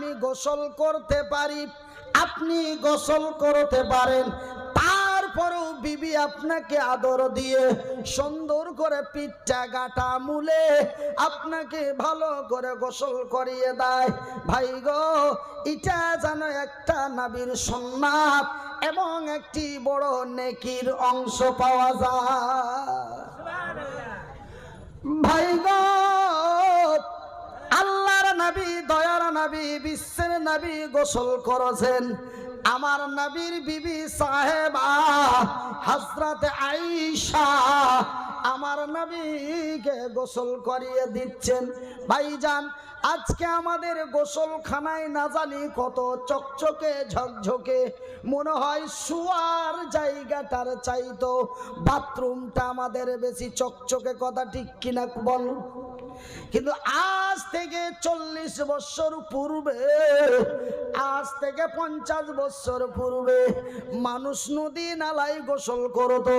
আমি গোসল করতে পারি আপনি গোসল করতে পারেন। তারপরেও বিবি আপনাকে আদর দিয়ে সুন্দর করে পিঠটা গাটা মুলে আপনাকে ভালো করে গোসল করিয়ে দেয়। ভাই গো এটা যেন একটা নাবির সন্ন্যাত এবং একটি বড় নেকির অংশ পাওয়া যায়। ভাই গো নবী, দয়ার নবী, বিশ্বের নবী গোসল করেছেন। আমার নবীর বিবি সাহেবা হজরত আইসা আমার নবীকে গোসল করিয়ে দিচ্ছেন। ভাইজান, আজকে আমাদের গোসলখানায় না জানি কত চকচকে, ঝকঝকে, মনে হয় শুয়ার জায়গাটার চাইতো। বাথরুমটা আমাদের বেশি চকচকে কথা ঠিক কিনা বল। কিন্তু আজ থেকে চল্লিশ বছর পূর্বে, আজ থেকে পঞ্চাশ বছর পূর্বে মানুষ নদী নালায় গোসল করতো,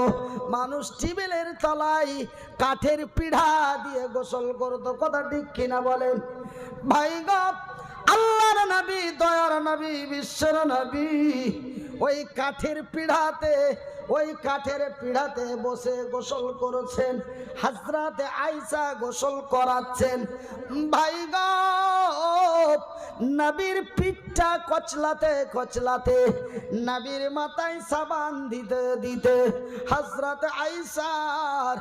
মানুষ টিবেলের তলায় কাঠের পিঠা দিয়ে গোসল করতো। কথা ঠিক কিনা বলেন? ভাই গপ আল্লাহর নবী, দয়ার নবী, বিশ্বের নবী ওই কাঠের পিড়াতে, ওই কাঠের পিড়াতে বসে গোসল করেছেন। হাজরাতে আইসা গোসল করাচ্ছেন। ভাই নবীর পিঠটা কচলাতে কচলাতে, নাবির মাথায় সাবান দিতে দিতে হাজরাতে আইসার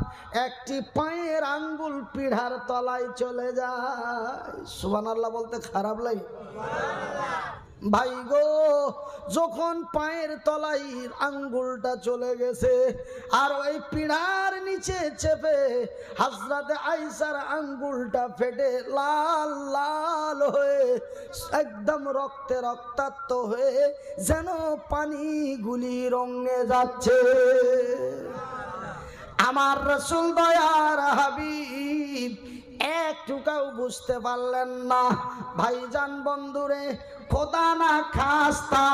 একটি পায়ের আঙ্গুল পিড়ার তলায় চলে যায়। সুবান আল্লাহ বলতে খারাপ লাগে? ভাই গো, যখন পায়ের তলাই আঙ্গুলটা চলে গেছে, আর ওই পিড়ার নিচে চেপে হাজরাতে আইসার আঙ্গুলটা ফেটে লাল লাল হয়ে একদম রক্তে রক্তাক্ত হয়ে যেন পানিগুলি রঙে যাচ্ছে। আমার রসুল দয়ার হাবিব একটুকাও বুঝতে পারলেন না। ভাইজান বন্ধুরে, খোদা না খাস্তা,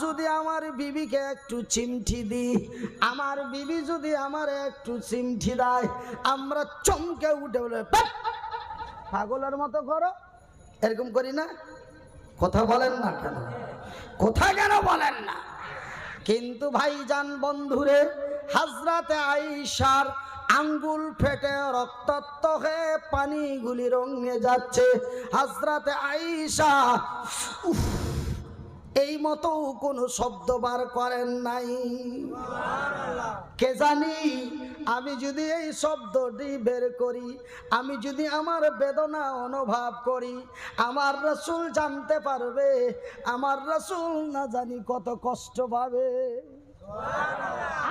যদি আমার বিবিকে একটু চিমঠি দিই, আমার বিবি যদি আমার একটু চিমঠি দেয়, আমরা চমকে উঠে বলে পাগলের মতো করো। এরকম করি না। কথা বলেন না কেন? কথা কেন বলেন না? কিন্তু ভাইজান বন্ধুরে, হাজরাতে আইসার আঙ্গুল ফেটে রক্তাক্ত হয়ে পানিগুলি রঙে যাচ্ছে। হাজরাতে আইসা এই মতো কোনো শব্দ বার করেন নাই। কে জানি, আমি যদি এই শব্দটি বের করি, আমি যদি আমার বেদনা অনুভব করি, আমার রসুল জানতে পারবে, আমার রসুল না জানি কত কষ্ট পাবে।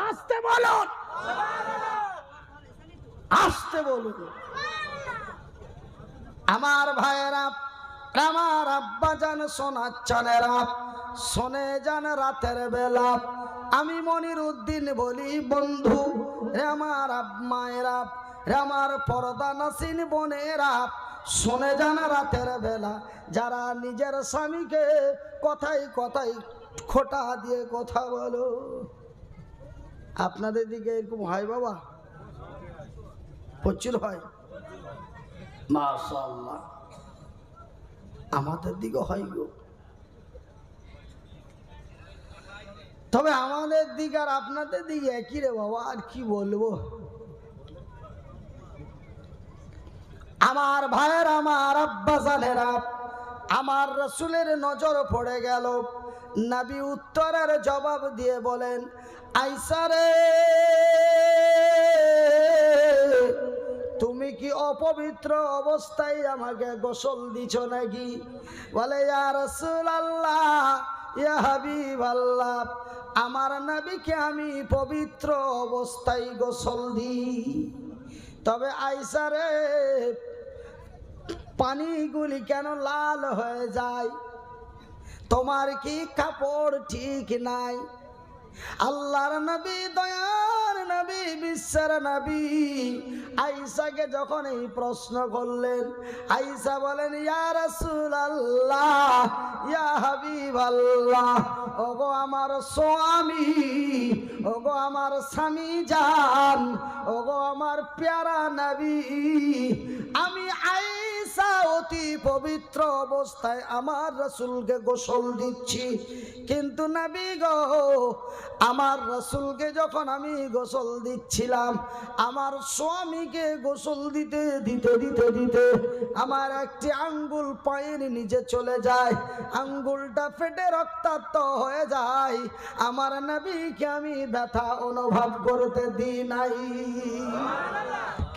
আসতে বলুন। আসতে বলুন। আমার ভাইয়েরা, আমার আব্বা যান শোনাচ্ছনেরা শোনে যান রাতের বেলা আমি মনির উদ্দিন বলি, বন্ধু, রে আমার আব্মায়েরা রে আমার পর্দা নাসিন বোনেরা শোনে যান রাতের বেলা, যারা নিজের স্বামীকে কথাই কথাই খোটা দিয়ে কথা বলো। আপনাদের দিকে এরকম হয় বাবা? প্রচুর হয়। মাশাআল্লাহ। আমাদের দিকে হয় গো। তবে আমাদের দিক আর আপনাদের দিকে একই রে বাবা, আর কি বলব? আমার ভাইয়ের, আমার আব্বা জানেরা, আমার রসুলের নজর পড়ে গেল। নবী উত্তরের জবাব দিয়ে বলেন আইসারে কি অপবিত্র অবস্থায় আমাকে গোসল দিছ নাকি? বলে আল্লাহ ইয়া আমার নবীকে আমি পবিত্র অবস্থায় গোসল দিই। তবে আইসারে পানিগুলি কেন লাল হয়ে যায়? তোমার কি কাপড় ঠিক নাই? আল্লাহর নবী, দয়ার নবী, বিশ্বের নবী আইসাকে যখন এই প্রশ্ন করলেন, আইসা বলেন ইয়ারসুল আল্লাহ ইয়া ওগো আমার স্বামী, ওগো আমার স্বামী যান ওগো আমার প্যারা নবী, আমি আইসা আইসা অতি পবিত্র অবস্থায় আমার রসুলকে গোসল দিচ্ছি। কিন্তু নাবি গো, আমার রসুলকে যখন আমি গোসল দিচ্ছিলাম, আমার স্বামীকে গোসল দিতে দিতে দিতে দিতে আমার একটি আঙ্গুল পায়ের নিচে চলে যায়। আঙ্গুলটা ফেটে রক্তাক্ত হয়ে যায়। আমার নাবিকে আমি ব্যথা অনুভব করতে দিই নাই।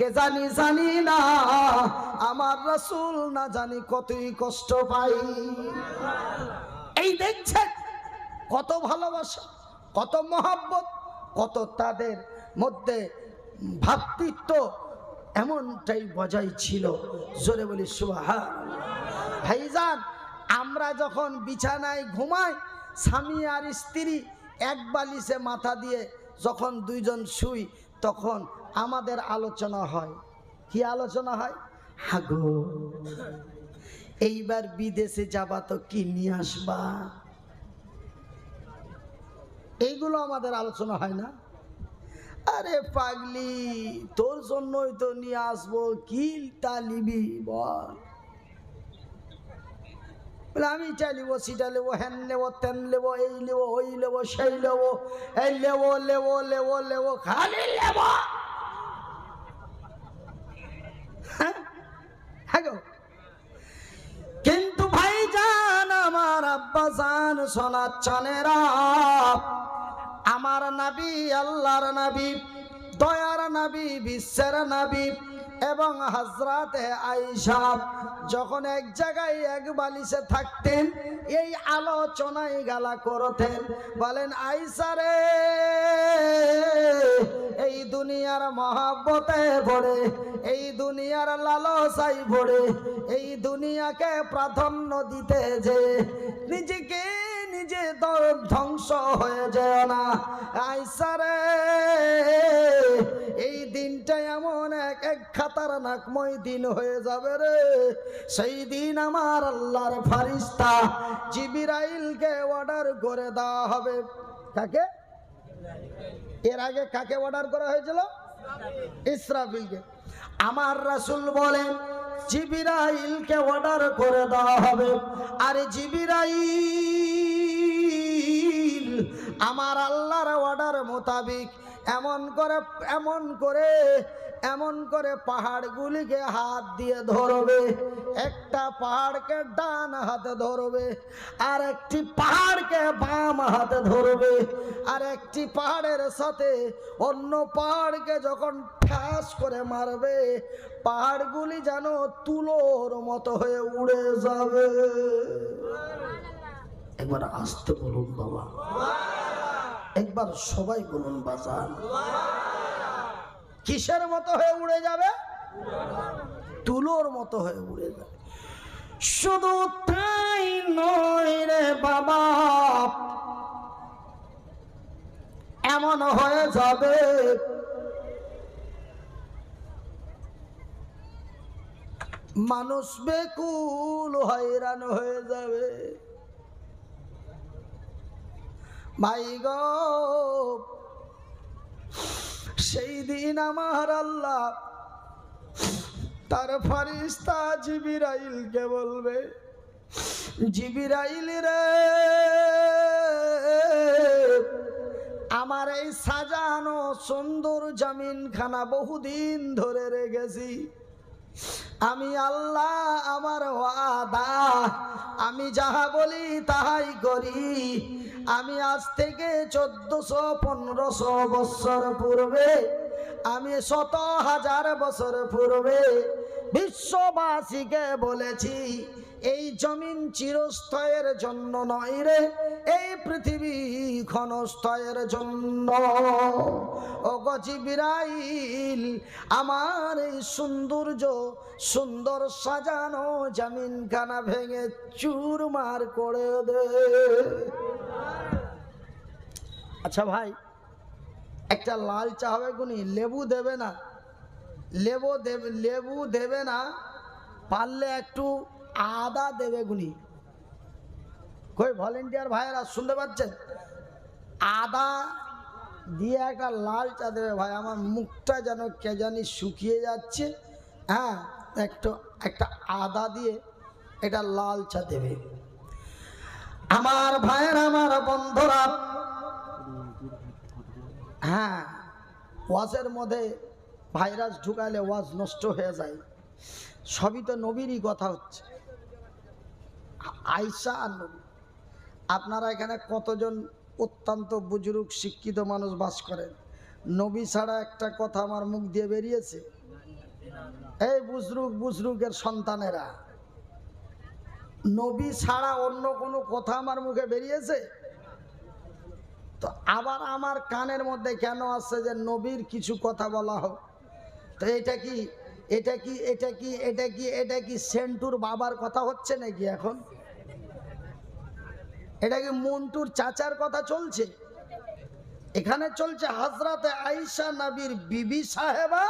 কে জানি জানি না। আমার রসুল না জানি কতই কষ্ট পাই এই দেখছেন কত ভালোবাসা, কত মহাব্বত, কত তাদের মধ্যে ভাতৃত্ব এমনটাই বজায় ছিল। জোরে বলি সুহা ভাইজান, আমরা যখন বিছানায় ঘুমাই, স্বামী আর স্ত্রী এক বালিশে মাথা দিয়ে যখন দুইজন শুই, তখন আমাদের আলোচনা হয়। কি আলোচনা হয়? হাগো, এইবার বিদেশে যাবা তো কি নিয়ে আসবা? এইগুলো আমাদের আলোচনা হয় না। আরে পাগলি, তোর জন্যই তো নিয়ে আসব, কি তা নিবি বল। আমি এটা নেব, সেটা নেব, হ্যান নেব তেন নেব, এই নেব, ওই নেব, সেই নেব, এই নেব নেব নেব নেব খালি নেব হ্যাঁ হ্যাঁ গো। কিন্তু ভাই জান আমার আব্বা জান সোনার চানেরা আমার নাবি, আল্লাহর নাবি, দয়ার নাবি, বিশ্বের নাবি এবং হজরতে আইসা যখন এক জায়গায় এক বালিশে থাকতেন, এই আলোচনায় গালা করতেন বলেন আইসা রে এই দুনিয়ার মহাব্বতে পড়ে এই দুনিয়ার লালসাই পড়ে এই দুনিয়াকে প্রাধান্য দিতে যে নিজেকে নিজে ধ্বংস হয়ে যায় না। আইসারে এই দিনটা এমন এক এক খাতার নাকময় দিন হয়ে যাবে রে। সেই দিন আমার আল্লাহর ফারিস্তা জিবিরাইলকে অর্ডার করে দেওয়া হবে। কাকে? এর আগে কাকে অর্ডার করা হয়েছিল? ইসরাফিলকে। আমার রাসুল বলেন, জিবিরাইলকে অর্ডার করে দেওয়া হবে। আর জিবিরাইল, আমার আল্লাহর অর্ডার মোতাবিক এমন করে এমন করে এমন করে পাহাড়গুলিকে হাত দিয়ে ধরবে, একটা পাহাড়কে ডান হাতে ধরবে, আর একটি পাহাড়কে বাম হাতে ধরবে, আর একটি পাহাড়ের সাথে অন্য পাহাড়কে যখন ঠাস করে মারবে, পাহাড়গুলি যেন তুলোর মতো হয়ে উড়ে যাবে। একবার আসতে বলুন বাবা। একবার সবাই বলুন বাজান। কিসের মতো হয়ে উড়ে যাবে? তুলোর মতো হয়ে উড়ে যাবে। শুধু তাই নয় রে বাবা, এমন হয়ে যাবে। মানুষ বেকুল হয়রান হয়ে যাবে। ভাই গো সেই দিন আমার আল্লাহ তার ফারিস্তা জিবিরাইলকে বলবে, জিবিরাইল রে, আমার এই সাজানো সুন্দর জামিনখানা বহুদিন ধরে রেখেছি। আমি আল্লাহ, আমার ওয়াদা, আমি যাহা বলি তাহাই করি। আমি আজ থেকে চোদ্দশো পনেরোশো বৎসর পূর্বে, আমি শত হাজার বছর পূর্বে বিশ্ববাসীকে বলেছি, এই জমিন চিরস্থয়ের জন্য নয় রে, এই পৃথিবী ক্ষণস্থয়ের জন্য। ও গজিবিরাইল আমার এই সৌন্দর্য সুন্দর সাজানো জমিনখানা ভেঙে চুরমার করে দে। আচ্ছা ভাই, একটা লাল চা হবে গুনি, লেবু দেবে না। লেবু দেবে লেবু দেবে না, পারলে একটু আদা দেবে গুনি। কই ভলেন্টিয়ার ভাইয়েরা, শুনতে পাচ্ছেন? আদা দিয়ে একটা লাল চা দেবে ভাই, আমার মুখটা যেন কে জানি শুকিয়ে যাচ্ছে। হ্যাঁ একটু, একটা আদা দিয়ে এটা লাল চা দেবে। আমার ভাইয়ের, আমার বন্ধুরা হ্যাঁ ওয়াজের মধ্যে ভাইরাস ঢুকালে ওয়াজ নষ্ট হয়ে যায়। সবই তো নবীরই কথা হচ্ছে। আ- আয়সা আর নবী, আপনারা এখানে কতজন অত্যন্ত বুজুর্গ, শিক্ষিত মানুষ বাস করেন? নবী ছাড়া একটা কথা আমার মুখ দিয়ে বেরিয়েছে। এই বুজরুক বুজরুকের সন্তানেরা, নবী ছাড়া অন্য কোনো কথা আমার মুখে বেরিয়েছে? তো আবার আমার কানের মধ্যে কেন আছে যে নবীর কিছু কথা বলা হোক? তো এটা কি এটা কি এটা কি এটা কি এটা কি সেন্টুর বাবার কথা হচ্ছে নাকি এখন? এটা কি মন্টুর চাচার কথা চলছে? এখানে চলছে হাজরাতে আইসা নবীর বিবি সাহেবা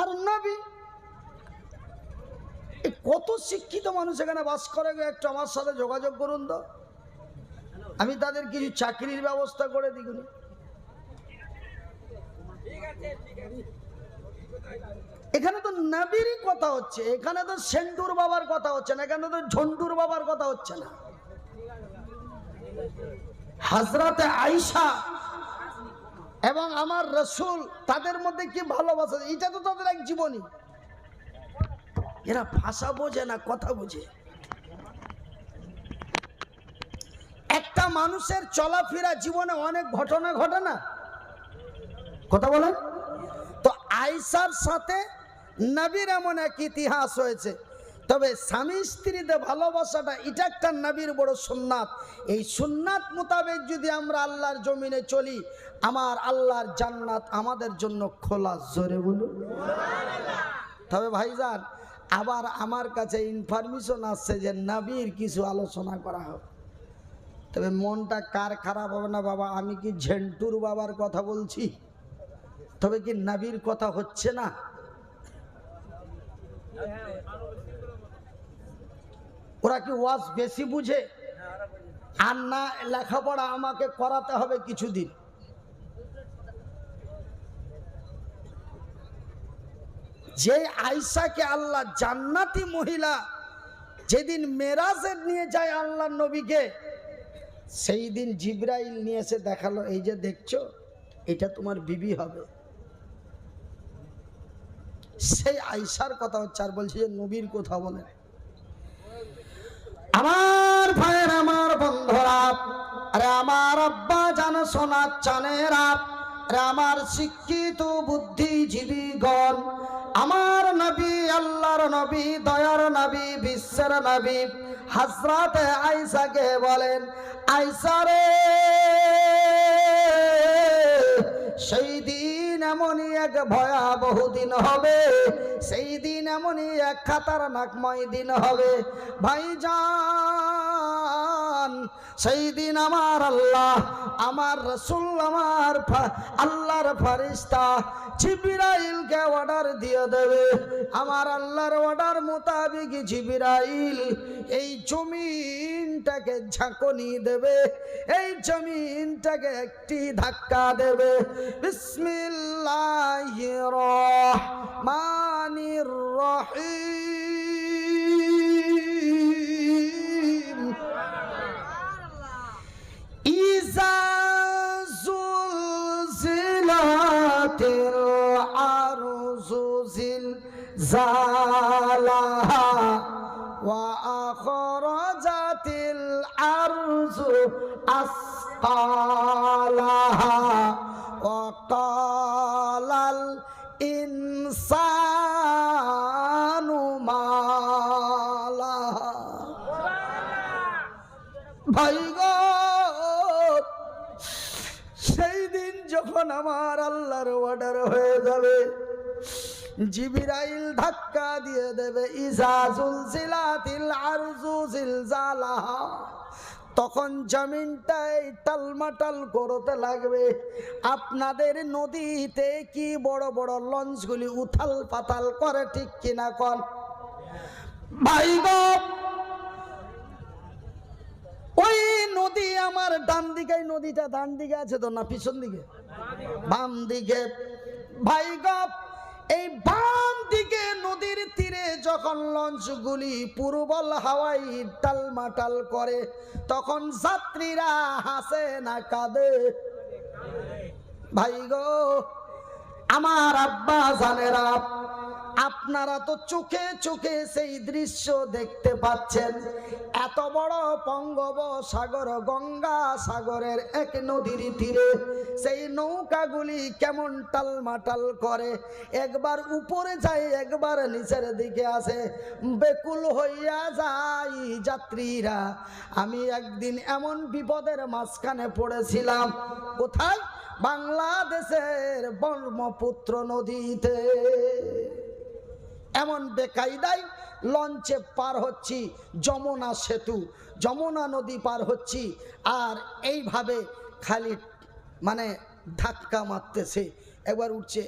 আর নবী। কত শিক্ষিত মানুষ এখানে বাস করে একটু আমার সাথে যোগাযোগ করুন তো। আমি তাদের কিছু চাকরির ব্যবস্থা করে দিগুনি এখানে তো নবীরই কথা হচ্ছে, এখানে তো সেন্টুর বাবার কথা হচ্ছে না, এখানে তো ঝন্টুর বাবার কথা হচ্ছে না। হাজরাতে আইসা এবং আমার রসুল, তাদের মধ্যে কি ভালোবাসা? এটা তো তাদের এক জীবনী। এরা ভাষা বোঝে না, কথা বোঝে। একটা মানুষের চলাফেরা জীবনে অনেক ঘটনা ঘটে না? কথা বলেন। তো আইসার সাথে নবীর এমন এক ইতিহাস হয়েছে। তবে স্বামী স্ত্রীতে ভালোবাসাটা এটা একটা নবীর বড় সুন্নাত। এই সুন্নাত মোতাবেক যদি আমরা আল্লাহর জমিনে চলি, আমার আল্লাহর জান্নাত আমাদের জন্য খোলা। জোরে বলুন। তবে ভাইজান, আবার আমার কাছে ইনফরমেশন আসছে যে নবীর কিছু আলোচনা করা হোক। তবে মনটা কার খারাপ হবে না বাবা? আমি কি ঝেন্টুর বাবার কথা বলছি? তবে কি নাবির কথা হচ্ছে না? ওরা কি ওয়াজ বেশি বুঝে? আর না, লেখাপড়া আমাকে করাতে হবে কিছুদিন। যে আয়সাকে আল্লাহ জান্নাতি মহিলা যেদিন মেরাজের নিয়ে যায় আল্লাহ নবীকে সেই দিন জিব্রাইল নিয়ে এসে দেখাল, এই যে দেখছ, এটা তোমার বিবি হবে। সেই আইসার কথা হচ্ছে, আর বলছি যে, নবীর কথা বলে আমার ভাইয়ের, আমার বন্ধুরা, আরে আমার আব্বা জান সোনার চানেরা, আরে আমার শিক্ষিত বুদ্ধিজীবীগণ আমার নবী, আল্লাহর নবী, দয়ার নবী, বিশ্বের নবী হাজরাতে আইসাকে বলেন আইসারে সেই দিন এমনই এক ভয়াবহ দিন হবে, সেই দিন এমনই এক খাতারনাকময় দিন হবে। ভাইজান সেই দিন আমার আল্লাহ, আমার রসুল, আমার আল্লাহর ফারিস্তা জিবিরাইলকে অর্ডার দিয়ে দেবে। আমার আল্লাহর অর্ডার মোতাবেক জিবিরাইল এই জমিনটাকে ঝাঁকনি দেবে, এই জমিনটাকে একটি ধাক্কা দেবে। বিসমিল্লাহির রহমানির রহিম। إذا زلزلت الأرض زلزالها وأخرجت الأرض أثقالها وقال আমার আল্লাহর অর্ডার হয়ে যাবে। জিবিরাইল ধাক্কা দিয়ে দেবে ইজাজুল জিলাতিল আরজু তখন জমিনটাই টালমাটাল করতে লাগবে। আপনাদের নদীতে কি বড় বড় লঞ্চগুলি উথাল পাতাল করে ঠিক কিনা কন? ভাই ওই নদী আমার ডান দিকে নদীটা ডান দিকে আছে তো না পিছন দিকে? বাম দিকে ভাই গপ এই বাম দিকে নদীর তীরে যখন লঞ্চগুলি পূর্বল হাওয়াই টালমাটাল করে, তখন যাত্রীরা হাসে না কাঁদে। ভাই গো, আমার আব্বা জানেরা আপনারা তো চোখে চোখে সেই দৃশ্য দেখতে পাচ্ছেন। এত বড় বঙ্গোপসাগর গঙ্গা সাগরের এক নদীর তীরে সেই নৌকাগুলি কেমন টালমাটাল করে। একবার উপরে যায়, একবার নিচের দিকে আসে। বেকুল হইয়া যায় যাত্রীরা। আমি একদিন এমন বিপদের মাঝখানে পড়েছিলাম। কোথায়? বাংলাদেশের ব্রহ্মপুত্র নদীতে। এমন বেকায়দায় লঞ্চে পার হচ্ছি, যমুনা সেতু, যমুনা নদী পার হচ্ছি, আর এইভাবে খালি মানে ধাক্কা মারতেছে, একবার উঠছে,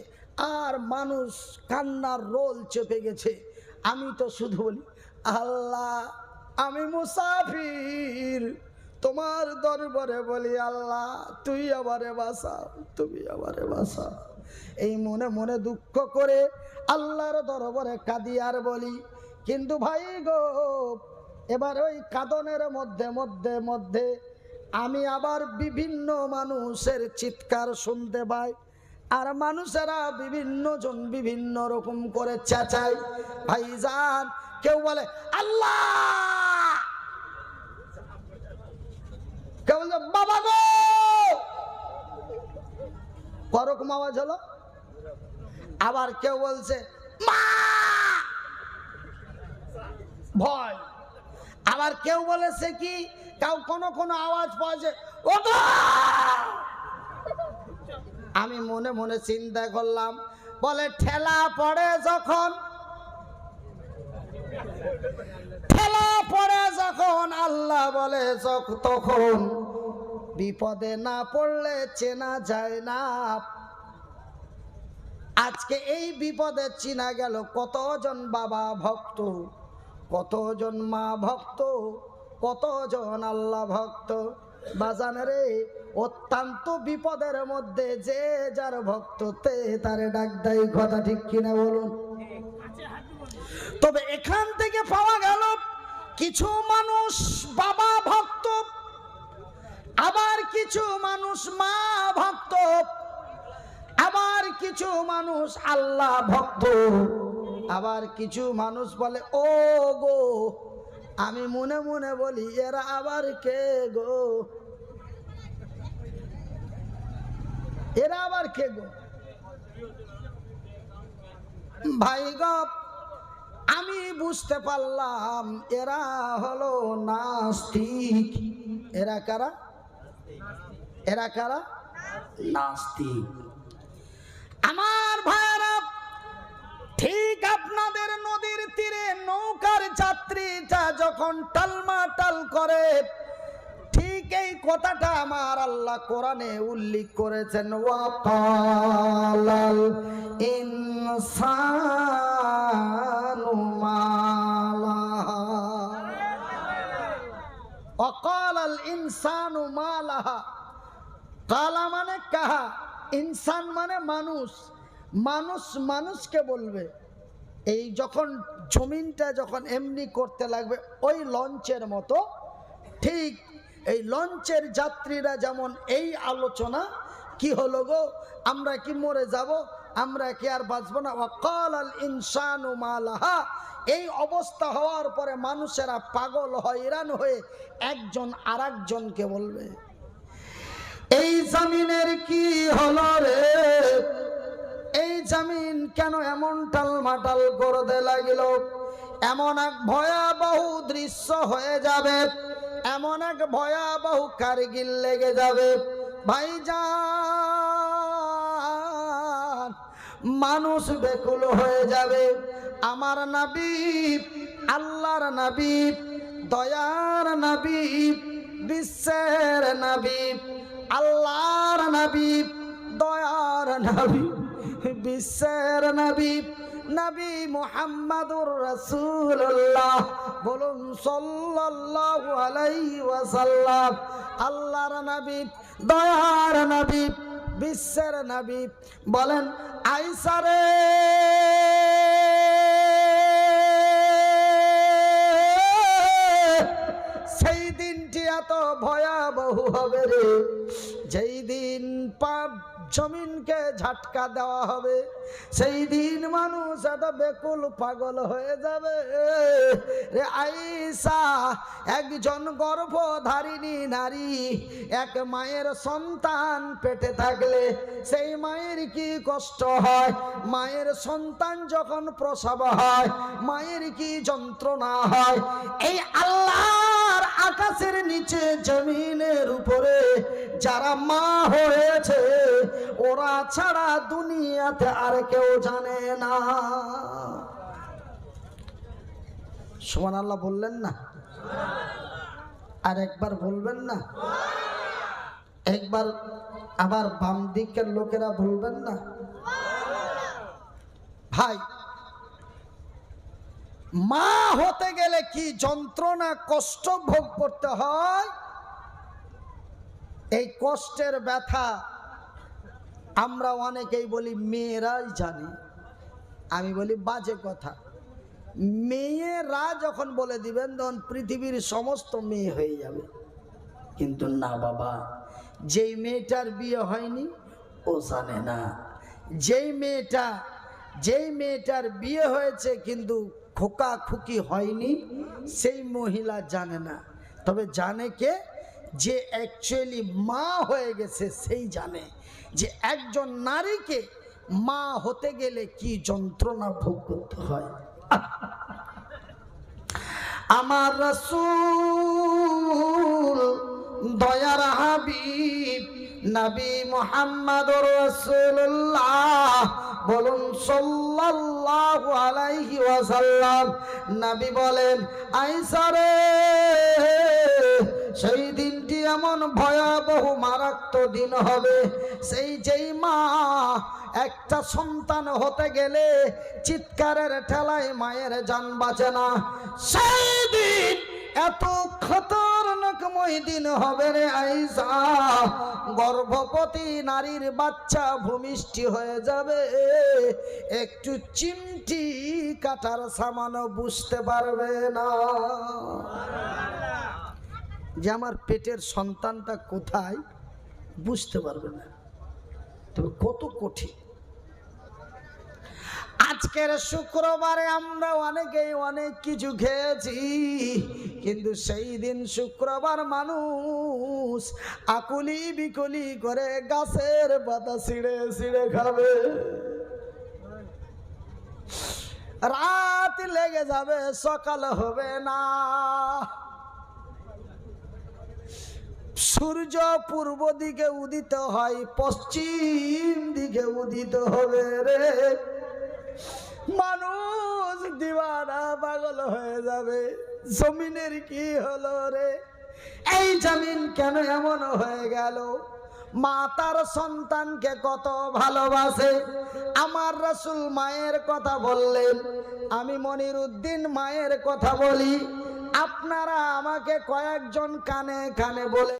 আর মানুষ কান্নার রোল চেপে গেছে। আমি তো শুধু বলি, আল্লাহ, আমি মুসাফির, তোমার দরবারে বলি, আল্লাহ, তুই আমারে বাসা তুমি আমারে বাসা এই মনে মনে দুঃখ করে আল্লাহর দরবারে কাঁদি আর বলি, কিন্তু ভাই গো, এবার ওই কাদনের মধ্যে মধ্যে মধ্যে আমি আবার বিভিন্ন মানুষের চিৎকার শুনতে পাই আর মানুষেরা বিভিন্ন জন বিভিন্ন রকম করে চেঁচায়। ভাইজান, কেউ বলে, আল্লাহ! কেউ বলছে বাবা গো! করকম আওয়াজ হলো? আবার কেউ বলছে, মা! ভয়। আবার কেউ বলেছে কি, কাউ কোনো কোনো আওয়াজ পাওয়া যায় আমি মনে মনে চিন্তা করলাম, বলে, ঠেলা পড়ে যখন, ঠেলা পড়ে যখন আল্লাহ বলে তখন বিপদে না পড়লে চেনা যায় না। আজকে এই বিপদে চিনা গেল কতজন বাবা ভক্ত, কতজন মা ভক্ত, কতজন আল্লাহ ভক্ত। বাজান রে, অত্যন্ত বিপদের মধ্যে যে যার ভক্ত তে তারে ডাক দেয়, কথা ঠিক কিনা বলুন। তবে এখান থেকে পাওয়া গেল, কিছু মানুষ বাবা ভক্ত আবার কিছু মানুষ মা ভক্ত। আবার কিছু মানুষ আল্লাহ ভক্ত। আবার কিছু মানুষ বলে, ও গো, আমি মনে মনে বলি, এরা আবার কে গো? এরা আবার কে গো? ভাই গপ আমি বুঝতে পারলাম, এরা হলো নাস্তিক। এরা কারা? এরা কারা? নাস্তিক। আমার ভাইয়ারা ঠিক আপনাদের নদীর তীরে নৌকার যাত্রীটা যখন টালমাটাল করে ঠিক এই কথাটা আমার আল্লাহ কোরআনে উল্লেখ করেছেন ওয়াকালাল ইনসানু মালাহা অকালাল ইনসানু মালাহা কালা মানে কাহা, ইনসান মানে মানুষ। মানুষ মানুষকে বলবে, এই যখন জমিনটা যখন এমনি করতে লাগবে, ওই লঞ্চের মতো। ঠিক এই লঞ্চের যাত্রীরা যেমন এই আলোচনা, কি হলো গো? আমরা কি মরে যাব? আমরা কি আর বাঁচবো না? অকাল আল ইনসানু মালাহা। এই অবস্থা হওয়ার পরে মানুষেরা পাগল, হয়রান হয়ে একজন আর বলবে এই জামিনের কি হলো রে? এই জামিন কেন এমন টালমাটাল করতে লাগিল? এমন এক ভয়াবহ দৃশ্য হয়ে যাবে, এমন এক ভয়াবহ কারগিল লেগে যাবে। ভাইজান, মানুষ বেকুল হয়ে যাবে। আমার নাবি আল্লাহর নাবি দয়ার নাবি বিশ্বের নাবি আল্লাহর নবী, দয়ার নবী, বিশ্বের নবী নবী মুহাম্মাদুর রাসূলুল্লাহ। বলুন সাল্লাল্লাহু আলাইহি আল্লাহর নবী, দয়ার নবী, বিশ্বের নবী। বলেন আইসারে সেই দিনটি এত ভয়াবহ হবে রে। যেই দিন পাপ জমিনকে ঝাটকা দেওয়া হবে, সেই দিন মানুষ এত বেকুল পাগল হয়ে যাবে। রে আইসা একজন গর্ভধারিণী নারী, এক মায়ের সন্তান পেটে থাকলে সেই মায়ের কি কষ্ট হয়? মায়ের সন্তান যখন প্রসব হয়, মায়ের কি যন্ত্রণা হয়? এই আল্লাহর আকাশের নিচে, জমিনের উপরে যারা মা হয়েছে, ওরা ছাড়া দুনিয়াতে আর কেউ জানে না। সোমান আল্লাহ বললেন না? আর একবার বলবেন না? একবার আবার বাম দিকের লোকেরা বলবেন না? ভাই মা হতে গেলে কি যন্ত্রণা, কষ্ট ভোগ করতে হয়? এই কষ্টের ব্যথা আমরা অনেকেই বলি, মেয়েরাই জানে। আমি বলি, বাজে কথা। মেয়েরা যখন বলে দিবেন, তখন পৃথিবীর সমস্ত মেয়ে হয়ে যাবে। কিন্তু না বাবা, যেই মেয়েটার বিয়ে হয়নি, ও জানে না। যেই মেয়েটা, যেই মেয়েটার বিয়ে হয়েছে, কিন্তু খোকা খুকি হয়নি, সেই মহিলা জানে না। তবে জানে কে? যে অ্যাকচুয়ালি মা হয়ে গেছে, সেই জানে। যে একজন নারীকে মা হতে গেলে কি যন্ত্রণা ভোগ করতে হয়। আমার রসুল, দয়ার হাবিব নবী মোহাম্মদ বলুন সাল্লাল্লাহু আলাইহি নবী বলেন আইসারে সেই দিনটি এমন ভয়াবহ, মারাত্মক দিন হবে। সেই যেই মা, একটা সন্তান হতে গেলে চিৎকারের ঠেলায় মায়ের যান বাঁচে না। সেই দিন এত দিন হবে রে আইসা। গর্ভবতী নারীর বাচ্চা ভূমিষ্ঠি হয়ে যাবে। একটু চিমটি কাটার সামানও বুঝতে পারবে না। যে আমার পেটের সন্তানটা কোথায় বুঝতে পারবে না। তবে কত কঠিন। আজকের শুক্রবারে আমরা অনেকেই অনেক কিছু খেয়েছি, কিন্তু সেই দিন শুক্রবার মানুষ আকুলি বিকুলি করে গাছের পাতা ছিঁড়ে ছিঁড়ে খাবে। রাত লেগে যাবে, সকাল হবে না। সূর্য পূর্ব দিকে উদিত হয়, পশ্চিম দিকে উদিত হবে রে। মানুষ দিওয়ানা পাগল হয়ে যাবে। জমিনের কি হলো রে? এই জমিন কেন এমন হয়ে গেল? মা তার সন্তানকে কত ভালোবাসে। আমার রসুল মায়ের কথা বললেন। আমি মনির উদ্দিন মায়ের কথা বলি। আপনারা আমাকে কয়েকজন কানে কানে বলে